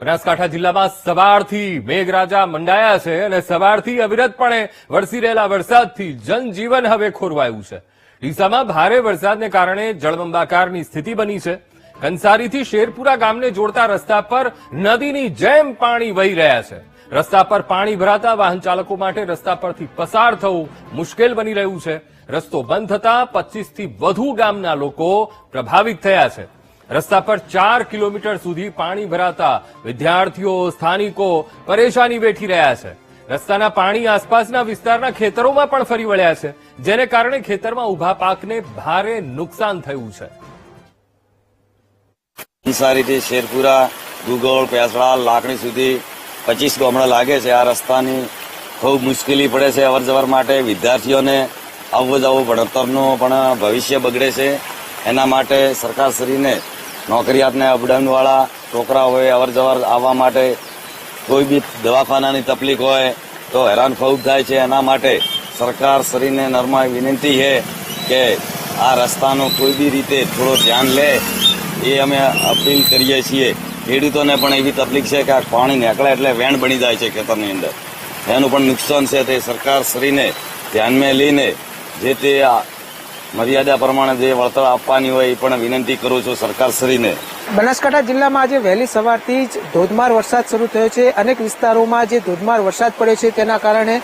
બનાસકાંઠા જિલ્લામાં સવારથી મેઘરાજા મંડાયા છે અને સવારથી અવિરતપણે વરસી રહેલા વરસાદથી જનજીવન હવે ખોરવાયું છે. ડીસામાં ભારે વરસાદને કારણે જળબંબાકારની સ્થિતિ બની છે. કંસારીથી શેરપુરા ગામને જોડતા રસ્તા પર નદીની જેમ પાણી વહી રહ્યા છે. રસ્તા પર પાણી ભરાતા વાહન ચાલકો માટે રસ્તા પરથી પસાર થવું મુશ્કેલ બની રહ્યું છે. રસ્તો બંધ થતા પચીસથી વધુ ગામના લોકો પ્રભાવિત થયા છે. રસ્તા પર ચાર કિલોમીટર સુધી પાણી ભરાતા વિદ્યાર્થીઓ, સ્થાનિકો પરેશાની વેઠી રહ્યા છે. રસ્તાના પાણી આસપાસના વિસ્તારના ખેતરોમાં પણ ફરી વળ્યા છે, જેને કારણે ખેતરમાં ઊભા પાકને ભારે નુકસાન થયું છે. કંસારીથી શેરપુરા ગુગોળ પેસડા લાકડી સુધી પચીસ ગામડા લાગે છે. આ રસ્તાની ખૂબ મુશ્કેલી પડે છે અવર જવર માટે. વિદ્યાર્થીઓને આવવું જવું ભણતરનું પણ ભવિષ્ય બગડે છે. એના માટે સરકારશ્રીને નોકરિયાતને અપડાઉન વાળા છોકરાઓએ અવર જવર આવવા માટે કોઈ બી દવાખાનાની તકલીફ હોય, તો હેરાન ખૂબ થાય છે. એના માટે સરકાર શ્રીને નર્મા વિનંતી છે કે આ રસ્તાનો કોઈ બી રીતે થોડો ધ્યાન લે. એ અમે અપીલ કરીએ છીએ. ખેડૂતોને પણ એવી તકલીફ છે કે આ પાણી નીકળે એટલે વેણ બની જાય છે ખેતરની અંદર. એનું પણ નુકસાન છે તે સરકાર શ્રીને ધ્યાનમાં લઈને જે તે આ મર્યાદા પ્રમાણે જે વળતર આપવાની હોય એ પણ વિનંતી કરું છું સરકારશ્રીને. બનાસકાંઠા જિલ્લામાં આજે વહેલી સવારથી જ ધોધમાર વરસાદ શરૂ થયો છે. અનેક વિસ્તારોમાં જે ધોધમાર વરસાદ પડ્યો છે તેના કારણે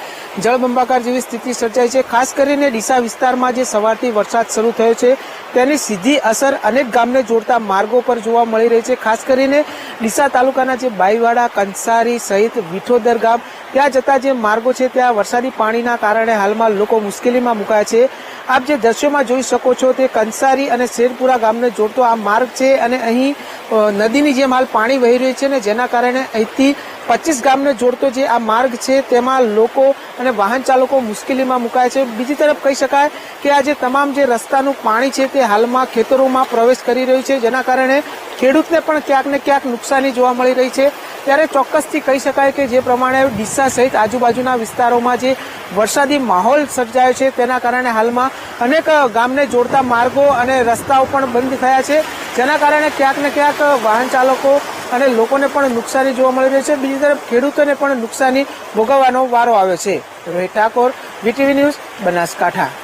જળબંબાકાર જેવી સ્થિતિ સર્જાઈ છે. ખાસ કરીને ડીસા વિસ્તારમાં જે સવારથી વરસાદ શરૂ થયો છે તેની સીધી અસર અનેક ગામને જોડતા માર્ગો પર જોવા મળી રહી છે. ખાસ કરીને ડીસા તાલુકાના જે બાઈવાડા, કંસારી સહિત વિઠોદર ગામ ત્યાં જતા જે માર્ગો છે, ત્યાં વરસાદી પાણીના કારણે હાલમાં લોકો મુશ્કેલીમાં મુકાયા છે. આપ જે દ્રશ્યોમાં જોઈ શકો છો, તે કંસારી અને શેરપુરા ગામને જોડતો આ માર્ગ છે અને અહીં નદીની જેમ હાલ પાણી વહી રહ્યું છે ને જેના કારણે અહીંથી પચીસ ગામને જોડતો જે આ માર્ગ છે, તેમાં લોકો અને વાહન ચાલકો મુશ્કેલીમાં મુકાય છે. બીજી તરફ કહી શકાય કે આ જે તમામ જે રસ્તાનું પાણી છે, તે હાલમાં ખેતરોમાં પ્રવેશ કરી રહ્યું છે, જેના કારણે ખેડૂતને પણ ક્યાંક ને ક્યાંક નુકસાની જોવા મળી રહી છે. ત્યારે ચોક્કસથી કહી શકાય કે જે પ્રમાણે ડીસા સહિત આજુબાજુના વિસ્તારોમાં જે વરસાદી માહોલ સર્જાયો છે, તેના કારણે હાલમાં અનેક ગામને જોડતા માર્ગો અને રસ્તાઓ પણ બંધ થયા છે. જેના કારણે ક્યાંક ને ક્યાંક વાહન ચાલકો અને લોકોને પણ નુકસાની જોવા મળી રહી છે. બીજી તરફ ખેડૂતોને પણ નુકસાની ભોગવવાનો વારો આવ્યો છે. Rohit Thakor, VTV news, Banaskantha.